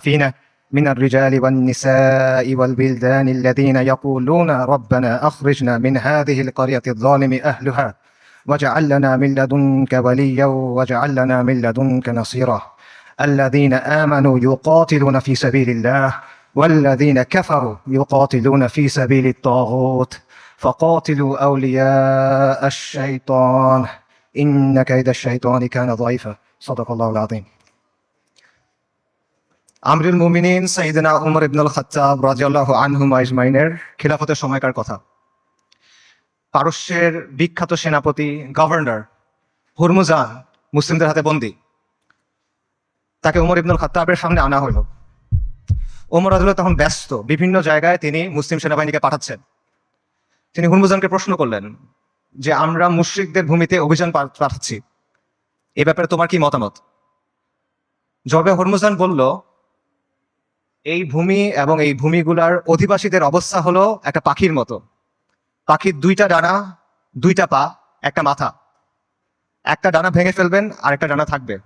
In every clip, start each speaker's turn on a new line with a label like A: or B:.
A: فينا من الرجال والنساء والبلدان الذين يقولون ربنا أخرجنا من هذه القرية الظالم أهلها واجعل لنا من لدنك وليا واجعل لنا من لدنك نصيرا. الذين آمنوا يقاتلون في سبيل الله والذين كفروا يقاتلون في سبيل الطاغوت. فقاتلوا أولياء الشيطان. إن كيد الشيطان كان ضعيفا. صدق الله العظيم. আমরুল মুমিনিন সাইদিনা উমর ইবনুল খাত্তাব রাজিয়াল্লাহু আনহুম আজমাইনের খিলাফতের সময়কার কথা। পারস্যের বিখ্যাত সেনাপতি গভর্নর হুরমুজান মুসলিমদের হাতে বন্দী। তাকে উমর ইবনুল খাত্তাবের সামনে আনা হলো। ওমর আদুল্লাহ তখন ব্যস্ত। বিভিন্ন জায়গায় তিনি মুসলিম সেনাবাহিনীকে পাঠাচ্ছেন। তিনি হুরমুজানকে প্রশ্ন করলেন যে, আমরা মুশ্রিকদের ভূমিতে অভিযান পাঠাচ্ছি। এ ব্যাপারে তোমার কি মতামত? জবে হরমুজান বলল এই ভূমি এবং এই ভূমিগুলার অধিবাসীদের অবস্থা হলো একটা পাখির মতো। পাখির দুইটা ডানা, দুইটা পা, একটা মাথা। একটা ডানা ভেঙে ফেলবেন আর একটা ডানা থাকবে।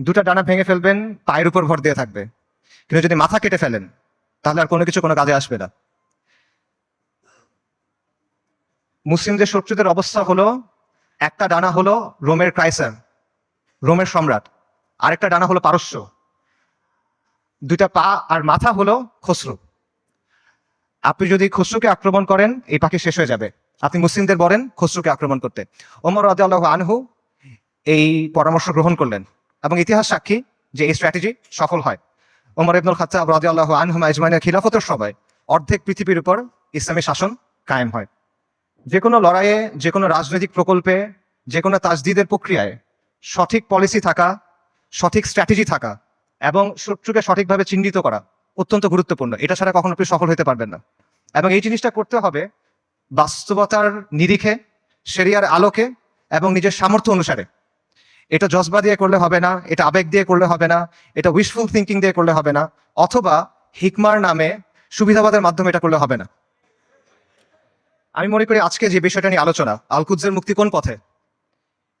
A: দুটা ডানা ভেঙে ফেলবেন, পায়ের উপর ভর দিয়ে থাকবে। কিন্তু যদি মাথা কেটে ফেলেন, তাহলে আর কোনো কিছু কোনো কাজে আসবে না। মুসলিমদের শত্রুদের অবস্থা হলো, একটা ডানা হলো রোমের ক্রাইসার রোমের সম্রাট। আরেকটা ডানা হলো পারস্য। দুইটা পা আর মাথা হলো খসরু। আপনি যদি খসরুকে আক্রমণ করেন, এই পাখি শেষ হয়ে যাবে। আপনি মুসলিমদের বলেন খসরুকে আক্রমণ করতে। ওমর রাদিয়াল্লাহু আনহু এই পরামর্শ গ্রহণ করলেন এবং ইতিহাস সাক্ষী যে এই স্ট্র্যাটেজি সফল হয়। ওমর ইবনুল খাত্তাব রাদিয়াল্লাহু আনহু আজমাইনের খিলাফতের সবাই অর্ধেক পৃথিবীর উপর ইসলামী শাসন কায়েম হয়। যে কোনো লড়াইয়ে, যে কোনো রাজনৈতিক প্রকল্পে, যে কোনো তাজদিদের প্রক্রিয়ায় সঠিক পলিসি থাকা, সঠিক স্ট্র্যাটেজি থাকা এবং শত্রুকে সঠিকভাবে চিহ্নিত করা অত্যন্ত গুরুত্বপূর্ণ। এটা ছাড়া কখনো আপনি সফল হতে পারবেন না। এবং এই জিনিসটা করতে হবে বাস্তবতার নিরিখে, সেরিয়ার আলোকে এবং নিজের সামর্থ্য অনুসারে। এটা জজবা দিয়ে করলে হবে না, এটা আবেগ দিয়ে করলে হবে না, এটা উইশফুল থিঙ্কিং দিয়ে করলে হবে না, অথবা হিকমার নামে সুবিধাবাদের মাধ্যমে এটা করলে হবে না। আমি মনে করি আজকে যে বিষয়টা নিয়ে আলোচনা আলকুজ্জের মুক্তি কোন পথে?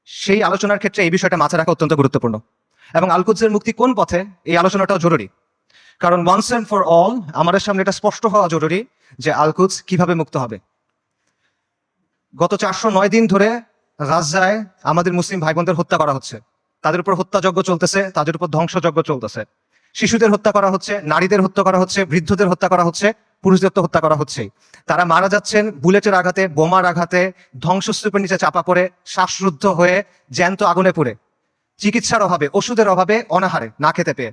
A: সেই আলোচনার ক্ষেত্রে এই বিষয়টা মাথায় রাখা অত্যন্ত গুরুত্বপূর্ণ। এবং আলকুজ্জের মুক্তি কোন পথে? এই আলোচনাটাও জরুরি। কারণ ওয়ান্স অ্যান্ড ফর অল আমাদের সামনে এটা স্পষ্ট হওয়া জরুরি যে আলকুজ কীভাবে মুক্ত হবে। গত চারশো নয় দিন ধরে গাজায় আমাদের মুসলিম ভাই বোনদের হত্যা করা হচ্ছে। তাদের উপর হত্যাযজ্ঞ চলতেছে, তাদের উপর ধ্বংসযজ্ঞ চলতেছে। শিশুদের হত্যা করা হচ্ছে, নারীদের হত্যা করা হচ্ছে, বৃদ্ধদের হত্যা করা হচ্ছে, পুরুষদের তো হত্যা করা হচ্ছে তারা মারা যাচ্ছেন বুলেটের আঘাতে, বোমার আঘাতে, ধ্বংসস্তূপের নিচে চাপা পড়ে, শ্বাসরুদ্ধ হয়ে জ্যান্ত আগুনে পুড়ে। চিকিৎসার অভাবে, ওষুধের অভাবে অনাহারে, না খেতে পেয়ে।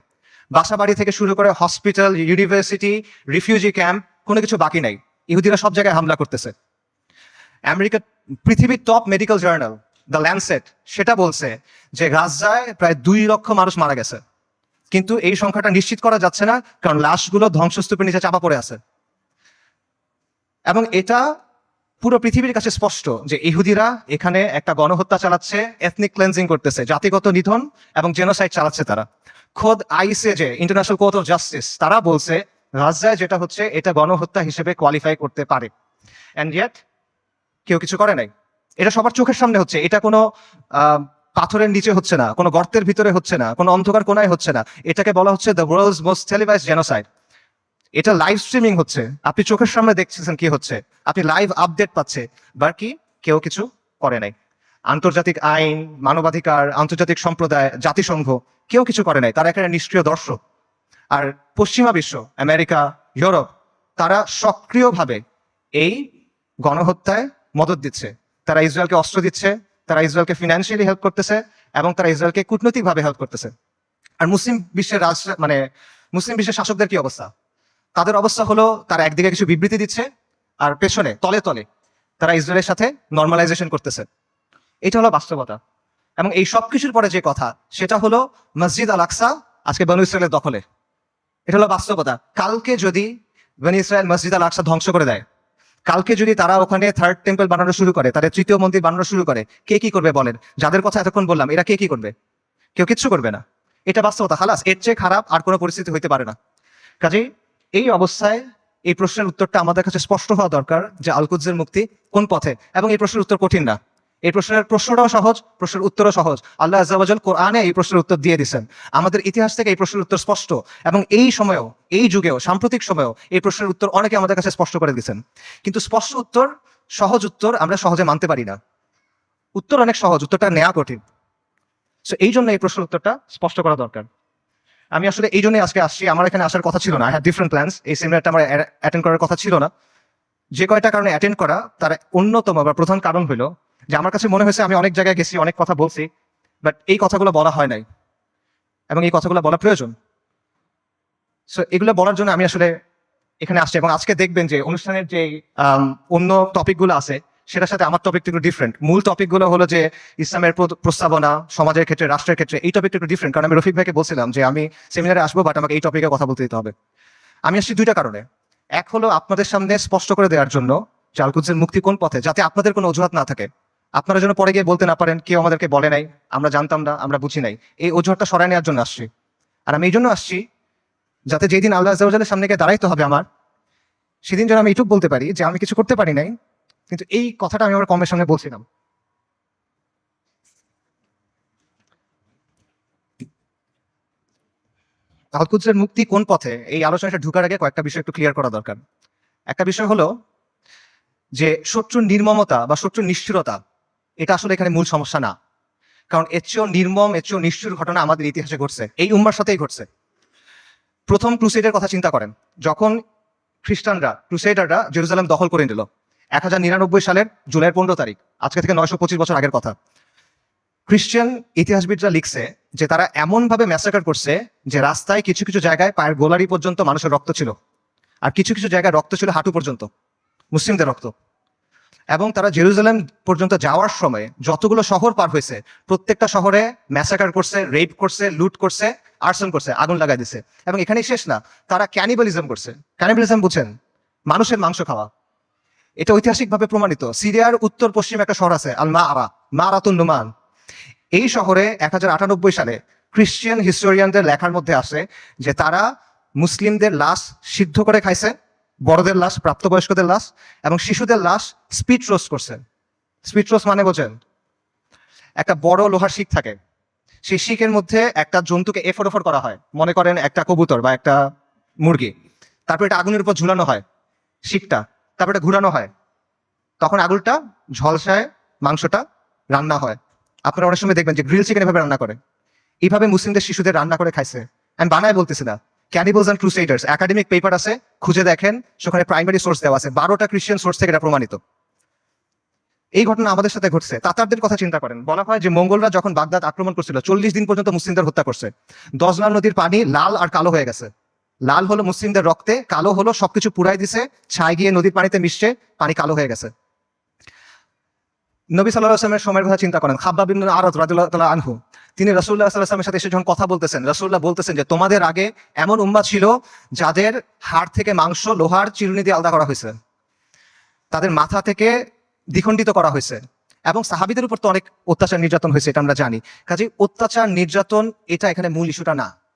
A: বাসা বাড়ি থেকে শুরু করে হসপিটাল, ইউনিভার্সিটি, রিফিউজি ক্যাম্প, কোনো কিছু বাকি নাই। ইহুদিরা সব জায়গায় হামলা করতেছে। আমেরিকা পৃথিবীর top medical journal the Lancet সেটা বলছে যে গাজায় প্রায় দুই লক্ষ মানুষ মারা গেছে। কিন্তু এই সংখ্যাটা নিশ্চিত করা যাচ্ছে না, কারণ লাশগুলো ধ্বংসস্তূপের নিচে চাপা পড়ে আছে। এবং এটা পুরো পৃথিবীর কাছে স্পষ্ট যে ইহুদিরা এখানে একটা গণহত্যা চালাচ্ছে এথনিক ক্লেন্সিং করতেছে, জাতিগত নিধন এবং জেনোসাইড চালাচ্ছে তারা। খোদ আইসে যে ইন্টারন্যাশনাল কোর্ট অফ জাস্টিস তারা বলছে গাজায় যেটা হচ্ছে এটা গণহত্যা হিসেবে কোয়ালিফাই করতে পারে। অ্যান্ড ইয়েট কেউ কিছু করে নাই। এটা সবার চোখের সামনে হচ্ছে। এটা কোনো পাথরের নিচে হচ্ছে না, কোনো গর্তের ভিতরে হচ্ছে না, কোনো অন্ধকার কোনায় হচ্ছে না। এটাকে বলা হচ্ছে the world's most televise genocide এটা লাইভ স্ট্রিমিং হচ্ছে। আপনি চোখের সামনে দেখছেন কি হচ্ছে। আপনি লাইভ আপডেট পাচ্ছে বাকি কেউ কিছু করে নাই। আন্তর্জাতিক আইন, মানবাধিকার, আন্তর্জাতিক সম্প্রদায়, জাতিসংঘ, কেউ কিছু করে নাই। তারা একটা নিষ্ক্রিয় দর্শক। আর পশ্চিমা বিশ্ব, আমেরিকা, ইউরোপ, তারা সক্রিয়ভাবে এই গণহত্যায় মদত দিচ্ছে। তারা ইসরায়েলকে অস্ত্র দিচ্ছে, তারা ইসরায়েলকে ফিনান্সিয়ালি হেল্প করতেছে, এবং তারা ইসরায়েলকে কূটনৈতিকভাবে হেল্প করতেছে। আর মুসলিম বিশ্বের রাজ মানে মুসলিম বিশ্বের শাসকদের কি অবস্থা? তাদের অবস্থা হলো, তারা একদিকে কিছু বিবৃতি দিচ্ছে, আর পেছনে, তলে তলে, তারা ইসরায়েলের সাথে নর্মালাইজেশন করতেছে। এটা হলো বাস্তবতা। এবং এই সব কিছুর পরে যে কথা, সেটা হলো মসজিদ আল আকসা আজকে বনু ইসরায়েলের দখলে। এটা হলো বাস্তবতা। কালকে যদি বনু ইসরায়েল মসজিদ আল আকসা ধ্বংস করে দেয়, কালকে যদি তারা ওখানে থার্ড টেম্পল বানানো শুরু করে, তাদের তৃতীয় মন্দির বানানো শুরু করে, কে কি করবে বলেন? যাদের কথা এতক্ষণ বললাম, এরা কে কি করবে? কেউ কিচ্ছু করবে না। এটা বাস্তবতা। খালাস, এর চেয়ে খারাপ আর কোনো পরিস্থিতি হইতে পারে না। কাজেই এই অবস্থায় এই প্রশ্নের উত্তরটা আমাদের কাছে স্পষ্ট হওয়া দরকার যে আলকুজ্জের মুক্তি কোন পথে? এবং এই প্রশ্নের উত্তর কঠিন না। এই প্রশ্নের প্রশ্নটাও সহজ, প্রশ্নের উত্তরও সহজ। আল্লাহ আজাল কোরআনে এই প্রশ্নের উত্তর দিয়ে দিচ্ছেন আমাদের ইতিহাস থেকে এই প্রশ্নের উত্তর স্পষ্ট। এবং এই সময়েও, এই যুগেও, সাম্প্রতিক সময়েও এই প্রশ্নের উত্তর অনেকে আমাদের কাছে স্পষ্ট করে দিচ্ছেন কিন্তু স্পষ্ট উত্তর, সহজ উত্তর আমরা সহজে মানতে পারি না। উত্তর অনেক সহজ, উত্তরটা নেওয়া কঠিন। সো এই জন্য এই প্রশ্নের উত্তরটা স্পষ্ট করা দরকার। আমি আসলে এই জন্যই আজকে আসছি। আমার এখানে আসার কথা ছিল না। হ্যাঁ ডিফারেন্ট প্ল্যান্স এই সেমিনারটা আমার অ্যাটেন্ড করার কথা ছিল না। যে কয়টা কারণে অ্যাটেন্ড করা, তার অন্যতম বা প্রধান কারণ হলো যে আমার কাছে মনে হয়েছে আমি অনেক জায়গায় গেছি, অনেক কথা বলছি বাট এই কথাগুলো বলা হয় নাই। এবং এই কথাগুলো বলা প্রয়োজন। সো এগুলো বলার জন্য আমি আসলে এখানে আসছি। এবং আজকে দেখবেন যে অনুষ্ঠানের যে অন্য টপিকগুলো আছে সেটার সাথে আমার টপিকটা একটু ডিফারেন্ট মূল টপিকগুলো হলো যে ইসলামের প্র- প্রস্তাবনা, সমাজের ক্ষেত্রে, রাষ্ট্রের ক্ষেত্রে, এই টপিকটা একটু ডিফারেন্ট কারণ আমি রফিক ভাইকে বলছিলাম যে আমি সেমিনারে আসব বাট আমাকে এই টপিকে কথা বলতে দিতে হবে। আমি আসছি দুইটা কারণে। এক হলো আপনাদের সামনে স্পষ্ট করে দেওয়ার জন্য যে মুক্তি কোন পথে, যাতে আপনাদের কোনো অজুহাত না থাকে। আপনারা যেন পরে গিয়ে বলতে না পারেন, কেউ আমাদেরকে বলে নাই, আমরা জানতাম না, আমরা বুঝি নাই। এই অজুহাতটা সরাই নেওয়ার জন্য আসছি। আর আমি এই জন্য আসছি যাতে যেদিন আল্লাহ সামনে গিয়ে দাঁড়াইতে হবে আমার, সেদিন যেন আমি এইটুক বলতে পারি যে আমি কিছু করতে পারি নাই কিন্তু এই কথাটা আমি আমার কমের সঙ্গে বলছিলাম। আলকুদ্সের মুক্তি কোন পথে? এই আলোচনাটা ঢুকার আগে কয়েকটা বিষয় একটু ক্লিয়ার করা দরকার। একটা বিষয় হলো যে শত্রুর নির্মমতা বা শত্রুর নিষ্ঠুরতা, এটা আসলে এখানে মূল সমস্যা না। কারণ এর চেয়েও নির্মম, এর চেয়েও নিষ্ঠুর ঘটনা আমাদের ইতিহাসে ঘটছে। এই উম্মার সাথেই ঘটছে। প্রথম ক্রুসেডের কথা চিন্তা করেন। যখন খ্রিস্টানরা, ক্রুসেডাররা জেরুজালেম দখল করে নিল এক হাজার নিরানব্বই সালের জুলাইয়ের পনেরো তারিখ, আজকে থেকে নয়শো পঁচিশ বছর আগের কথা। খ্রিস্টান ইতিহাসবিদরা লিখছে যে তারা এমন ভাবে ম্যাসাকার করছে যে রাস্তায় কিছু কিছু জায়গায় পায়ের গোলারি পর্যন্ত মানুষের রক্ত ছিল আর কিছু কিছু জায়গায় রক্ত ছিল হাঁটু পর্যন্ত, মুসলিমদের রক্ত। এবং তারা জেরুজালেম পর্যন্ত যাওয়ার সময় যতগুলো শহর পার হয়েছে, প্রত্যেকটা শহরে ম্যাসাকার করছে রেপ করছে লুট করছে আর্সন করছে, আগুন লাগাই দিছে। এবং এখানেই শেষ না, তারা ক্যানিবালিজম করছে। ক্যানিবালিজম বুঝছেন মানুষের মাংস খাওয়া। এটা ঐতিহাসিকভাবে প্রমাণিত। সিরিয়ার উত্তর পশ্চিম একটা শহর আছে আল মা আরা মা নুমান। এই শহরে এক হাজার আটানব্বই সালে খ্রিস্টিয়ান হিস্টোরিয়ানদের লেখার মধ্যে আসে যে তারা মুসলিমদের লাশ সিদ্ধ করে খাইছে, বড়দের লাশ, প্রাপ্তবয়স্কদের লাশ, এবং শিশুদের লাশ স্পিড রোস্ট করছে। স্পিড রোস্ট মানে বোঝেন, একটা বড় লোহার শিখ থাকে। সেই শিখের মধ্যে একটা জন্তুকে এফর ওফর করা হয়। মনে করেন একটা কবুতর বা একটা মুরগি। তারপর এটা আগুনের উপর ঝুলানো হয় শিকটা তারপর এটা ঘুরানো হয়। তখন আগুনটা ঝলসায় মাংসটা রান্না হয়। আপনারা অনেক সময় দেখবেন যে গ্রিল চিকেন এভাবে রান্না করে। এইভাবে মুসলিমদের শিশুদের রান্না করে খাইছে। আমি বানায় বলতেছি না। Cannibals and crusaders academic paper আছে, খুঁজে দেখেন, সেখানে প্রাইমারি সোর্স দেওয়া আছে। বারোটা খ্রিস্টান সোর্স থেকে এটা প্রমাণিত। এই ঘটনা আমাদের সাথে ঘটছে। তাতারদের কথা চিন্তা করেন। বলা হয় যে মঙ্গলরা যখন বাগদাদ আক্রমণ করছিল, চল্লিশ দিন পর্যন্ত মুসলিমদের হত্যা করছে। দজলা নদীর পানি লাল আর কালো হয়ে গেছে। লাল হলো মুসলিমদের রক্তে, কালো হলো সবকিছু পুরাই দিছে, ছাই গিয়ে নদীর পানিতে মিশছে, পানি কালো হয়ে গেছে। নবী সাল্লাহ আসলামের সময়ের কথা চিন্তা করেন। খাব্বাব বিন আরত তাআলা আনহু, তিনি আলাইহি ওয়াসাল্লামের সাথে এসে যখন কথা বলতেছেন, রাসূলুল্লাহ বলতেছেন যে, তোমাদের আগে এমন উম্মাহ ছিল যাদের হাড় থেকে মাংস, লোহার চিরুনি দিয়ে আলাদা করা হয়েছে। তাদের মাথা থেকে দ্বিখণ্ডিত করা হয়েছে। এবং সাহাবিদের উপর তো অনেক অত্যাচার নির্যাতন হয়েছে, এটা আমরা জানি। কাজে অত্যাচার, নির্যাতন, এটা এখানে মূল ইস্যুটা না।